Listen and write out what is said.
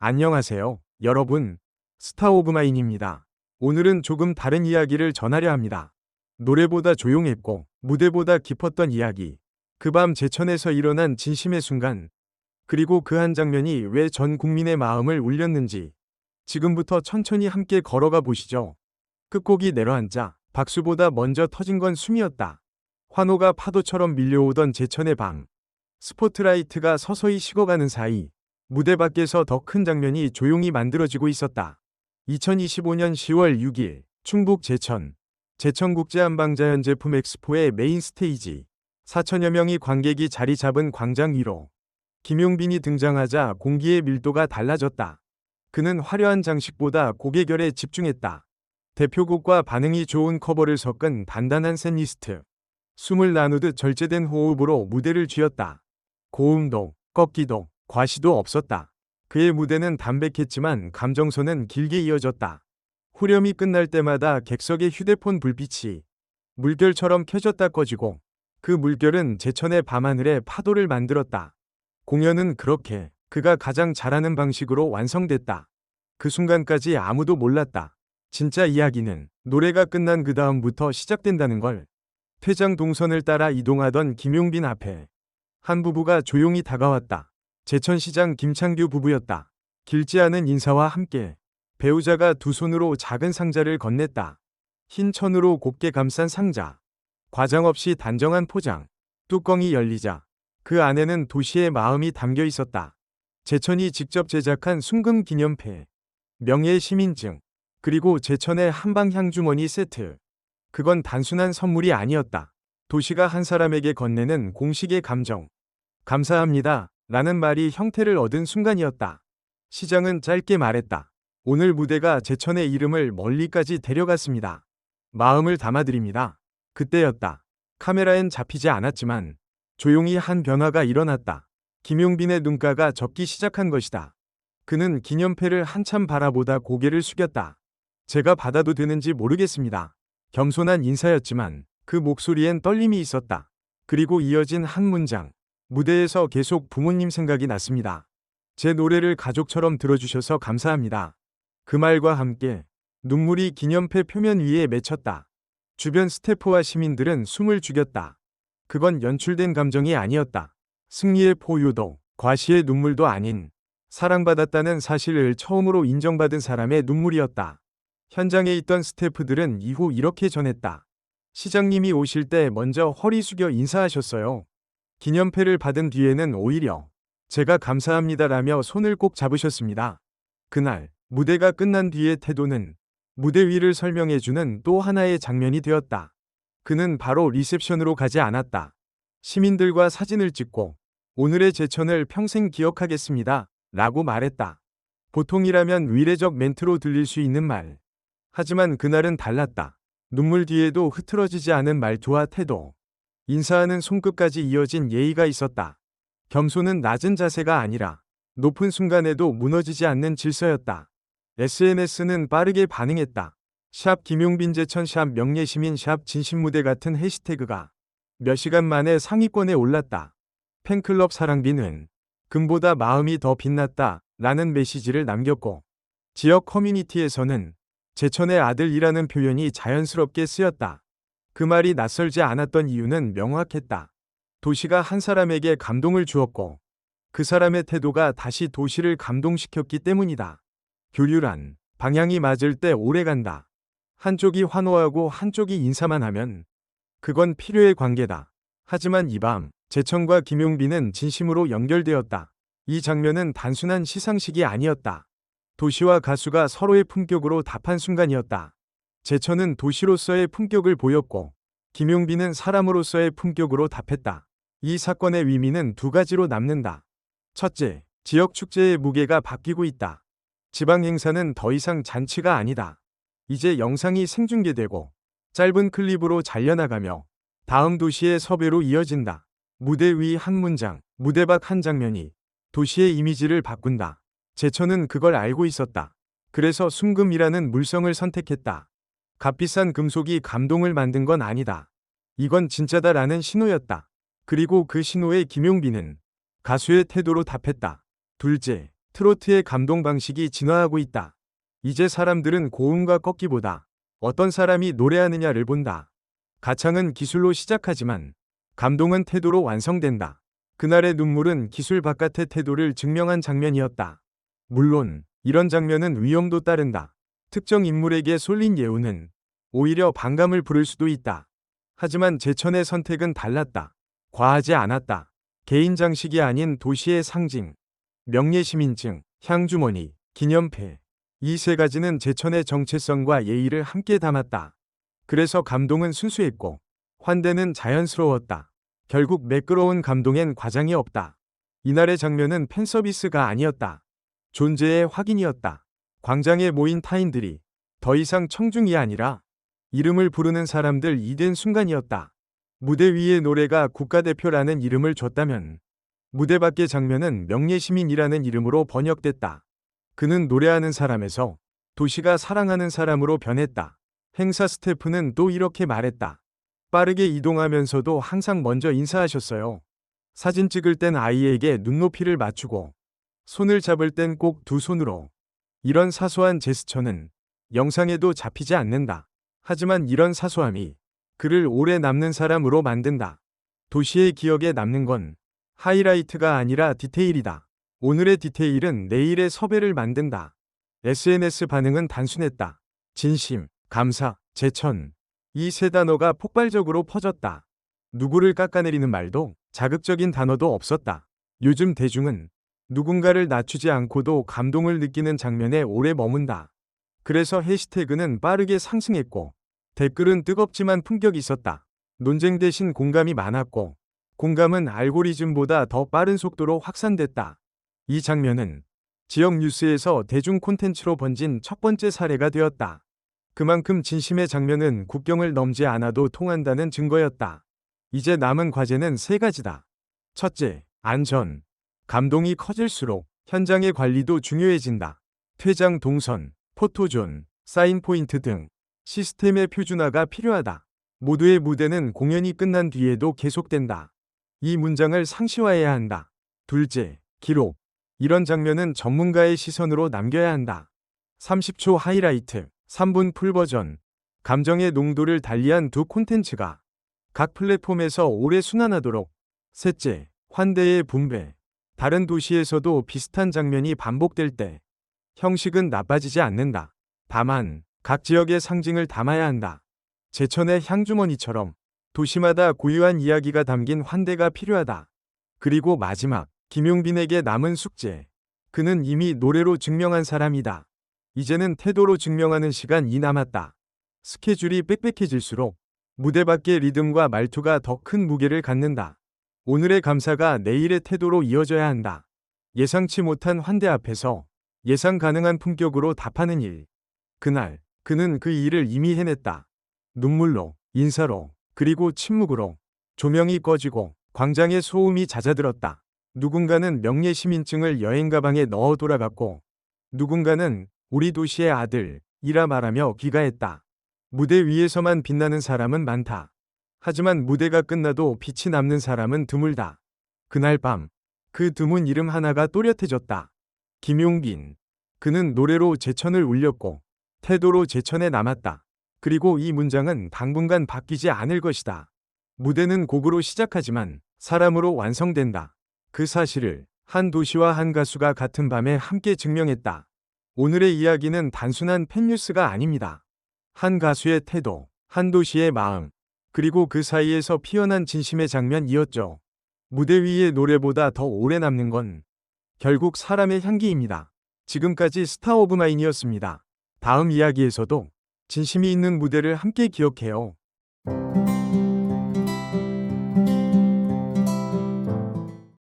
안녕하세요, 여러분. 스타 오브 마인입니다. 오늘은 조금 다른 이야기를 전하려 합니다. 노래보다 조용했고 무대보다 깊었던 이야기. 그 밤 제천에서 일어난 진심의 순간. 그리고 그 한 장면이 왜 전 국민의 마음을 울렸는지. 지금부터 천천히 함께 걸어가 보시죠. 끝곡이 내려앉자 박수보다 먼저 터진 건 숨이었다. 환호가 파도처럼 밀려오던 제천의 밤. 스포트라이트가 서서히 식어가는 사이 무대 밖에서 더 큰 장면이 조용히 만들어지고 있었다. 2025년 10월 6일 충북 제천 제천국제한방자연제품 엑스포의 메인 스테이지 4천여 명의 관객이 자리 잡은 광장 위로 김용빈이 등장하자 공기의 밀도가 달라졌다. 그는 화려한 장식보다 곡의 결에 집중했다. 대표곡과 반응이 좋은 커버를 섞은 단단한 셋리스트. 숨을 나누듯 절제된 호흡으로 무대를 쥐었다. 고음도, 꺾기도, 과시도 없었다. 그의 무대는 담백했지만 감정선은 길게 이어졌다. 후렴이 끝날 때마다 객석의 휴대폰 불빛이 물결처럼 켜졌다 꺼지고 그 물결은 제천의 밤하늘에 파도를 만들었다. 공연은 그렇게 그가 가장 잘하는 방식으로 완성됐다. 그 순간까지 아무도 몰랐다. 진짜 이야기는 노래가 끝난 그 다음부터 시작된다는 걸. 퇴장 동선을 따라 이동하던 김용빈 앞에 한 부부가 조용히 다가왔다. 제천시장 김창규 부부였다. 길지 않은 인사와 함께 배우자가 두 손으로 작은 상자를 건넸다. 흰 천으로 곱게 감싼 상자. 과장 없이 단정한 포장. 뚜껑이 열리자 그 안에는 도시의 마음이 담겨 있었다. 제천이 직접 제작한 순금 기념패, 명예 시민증, 그리고 제천의 한방 향주머니 세트. 그건 단순한 선물이 아니었다. 도시가 한 사람에게 건네는 공식의 감정. 감사합니다. 라는 말이 형태를 얻은 순간이었다. 시장은 짧게 말했다. 오늘 무대가 제천의 이름을 멀리까지 데려갔습니다. 마음을 담아드립니다. 그때였다. 카메라엔 잡히지 않았지만 조용히 한 변화가 일어났다. 김용빈의 눈가가 접기 시작한 것이다. 그는 기념패를 한참 바라보다 고개를 숙였다. 제가 받아도 되는지 모르겠습니다. 겸손한 인사였지만 그 목소리엔 떨림이 있었다. 그리고 이어진 한 문장. 무대에서 계속 부모님 생각이 났습니다. 제 노래를 가족처럼 들어주셔서 감사합니다. 그 말과 함께 눈물이 기념패 표면 위에 맺혔다. 주변 스태프와 시민들은 숨을 죽였다. 그건 연출된 감정이 아니었다. 승리의 포유도, 과시의 눈물도 아닌 사랑받았다는 사실을 처음으로 인정받은 사람의 눈물이었다. 현장에 있던 스태프들은 이후 이렇게 전했다. 시장님이 오실 때 먼저 허리 숙여 인사하셨어요. 기념패를 받은 뒤에는 오히려 제가 감사합니다라며 손을 꼭 잡으셨습니다. 그날 무대가 끝난 뒤의 태도는 무대 위를 설명해주는 또 하나의 장면이 되었다. 그는 바로 리셉션으로 가지 않았다. 시민들과 사진을 찍고 오늘의 제천을 평생 기억하겠습니다. 라고 말했다. 보통이라면 위례적 멘트로 들릴 수 있는 말. 하지만 그날은 달랐다. 눈물 뒤에도 흐트러지지 않은 말투와 태도. 인사하는 손끝까지 이어진 예의가 있었다. 겸손은 낮은 자세가 아니라 높은 순간에도 무너지지 않는 질서였다. SNS는 빠르게 반응했다. 샵 김용빈 제천 샵 명예시민 샵 진심무대 같은 해시태그가 몇 시간 만에 상위권에 올랐다. 팬클럽 사랑비는 금보다 마음이 더 빛났다 라는 메시지를 남겼고 지역 커뮤니티에서는 제천의 아들이라는 표현이 자연스럽게 쓰였다. 그 말이 낯설지 않았던 이유는 명확했다. 도시가 한 사람에게 감동을 주었고 그 사람의 태도가 다시 도시를 감동시켰기 때문이다. 교류란 방향이 맞을 때 오래 간다. 한쪽이 환호하고 한쪽이 인사만 하면 그건 필요의 관계다. 하지만 이밤 제천과 김용빈은 진심으로 연결되었다. 이 장면은 단순한 시상식이 아니었다. 도시와 가수가 서로의 품격으로 답한 순간이었다. 제천은 도시로서의 품격을 보였고 김용빈은 사람으로서의 품격으로 답했다. 이 사건의 의미는 두 가지로 남는다. 첫째, 지역 축제의 무게가 바뀌고 있다. 지방 행사는 더 이상 잔치가 아니다. 이제 영상이 생중계되고 짧은 클립으로 잘려나가며 다음 도시의 섭외로 이어진다. 무대 위 한 문장, 무대 밖 한 장면이 도시의 이미지를 바꾼다. 제천은 그걸 알고 있었다. 그래서 순금이라는 물성을 선택했다. 값비싼 금속이 감동을 만든 건 아니다. 이건 진짜다라는 신호였다. 그리고 그 신호에 김용빈은 가수의 태도로 답했다. 둘째, 트로트의 감동 방식이 진화하고 있다. 이제 사람들은 고음과 꺾기보다 어떤 사람이 노래하느냐를 본다. 가창은 기술로 시작하지만 감동은 태도로 완성된다. 그날의 눈물은 기술 바깥의 태도를 증명한 장면이었다. 물론 이런 장면은 위험도 따른다. 특정 인물에게 쏠린 예우는 오히려 반감을 부를 수도 있다. 하지만 제천의 선택은 달랐다. 과하지 않았다. 개인 장식이 아닌 도시의 상징, 명예시민증, 향주머니, 기념패. 이 세 가지는 제천의 정체성과 예의를 함께 담았다. 그래서 감동은 순수했고 환대는 자연스러웠다. 결국 매끄러운 감동엔 과장이 없다. 이날의 장면은 팬서비스가 아니었다. 존재의 확인이었다. 광장에 모인 타인들이 더 이상 청중이 아니라 이름을 부르는 사람들 이된 순간이었다. 무대 위의 노래가 국가대표라는 이름을 줬다면 무대 밖의 장면은 명예시민이라는 이름으로 번역됐다. 그는 노래하는 사람에서 도시가 사랑하는 사람으로 변했다. 행사 스태프는 또 이렇게 말했다. 빠르게 이동하면서도 항상 먼저 인사하셨어요. 사진 찍을 땐 아이에게 눈높이를 맞추고 손을 잡을 땐 꼭 두 손으로. 이런 사소한 제스처는 영상에도 잡히지 않는다. 하지만 이런 사소함이 그를 오래 남는 사람으로 만든다. 도시의 기억에 남는 건 하이라이트가 아니라 디테일이다. 오늘의 디테일은 내일의 섭외를 만든다. SNS 반응은 단순했다. 진심, 감사, 제천. 이 세 단어가 폭발적으로 퍼졌다. 누구를 깎아내리는 말도 자극적인 단어도 없었다. 요즘 대중은 누군가를 낮추지 않고도 감동을 느끼는 장면에 오래 머문다. 그래서 해시태그는 빠르게 상승했고 댓글은 뜨겁지만 품격이 있었다. 논쟁 대신 공감이 많았고 공감은 알고리즘보다 더 빠른 속도로 확산됐다. 이 장면은 지역 뉴스에서 대중 콘텐츠로 번진 첫 번째 사례가 되었다. 그만큼 진심의 장면은 국경을 넘지 않아도 통한다는 증거였다. 이제 남은 과제는 세 가지다. 첫째, 안전. 감동이 커질수록 현장의 관리도 중요해진다. 퇴장 동선, 포토존, 사인 포인트 등 시스템의 표준화가 필요하다. 모두의 무대는 공연이 끝난 뒤에도 계속된다. 이 문장을 상시화해야 한다. 둘째, 기록. 이런 장면은 전문가의 시선으로 남겨야 한다. 30초 하이라이트, 3분 풀버전. 감정의 농도를 달리한 두 콘텐츠가 각 플랫폼에서 오래 순환하도록. 셋째, 환대의 분배. 다른 도시에서도 비슷한 장면이 반복될 때 형식은 나빠지지 않는다. 다만 각 지역의 상징을 담아야 한다. 제천의 향주머니처럼 도시마다 고유한 이야기가 담긴 환대가 필요하다. 그리고 마지막, 김용빈에게 남은 숙제. 그는 이미 노래로 증명한 사람이다. 이제는 태도로 증명하는 시간이 남았다. 스케줄이 빽빽해질수록 무대 밖의 리듬과 말투가 더 큰 무게를 갖는다. 오늘의 감사가 내일의 태도로 이어져야 한다. 예상치 못한 환대 앞에서 예상 가능한 품격으로 답하는 일. 그날, 그는 그 일을 이미 해냈다. 눈물로, 인사로, 그리고 침묵으로 조명이 꺼지고 광장의 소음이 잦아들었다. 누군가는 명예 시민증을 여행 가방에 넣어 돌아갔고 누군가는 우리 도시의 아들 이라 말하며 귀가했다. 무대 위에서만 빛나는 사람은 많다. 하지만 무대가 끝나도 빛이 남는 사람은 드물다. 그날 밤 그 드문 이름 하나가 또렷해졌다. 김용빈. 그는 노래로 제천을 울렸고 태도로 제천에 남았다. 그리고 이 문장은 당분간 바뀌지 않을 것이다. 무대는 곡으로 시작하지만 사람으로 완성된다. 그 사실을 한 도시와 한 가수가 같은 밤에 함께 증명했다. 오늘의 이야기는 단순한 팬뉴스가 아닙니다. 한 가수의 태도, 한 도시의 마음, 그리고 그 사이에서 피어난 진심의 장면이었죠. 무대 위의 노래보다 더 오래 남는 건 결국 사람의 향기입니다. 지금까지 스타 오브 마인이었습니다. 다음 이야기에서도 진심이 있는 무대를 함께 기억해요.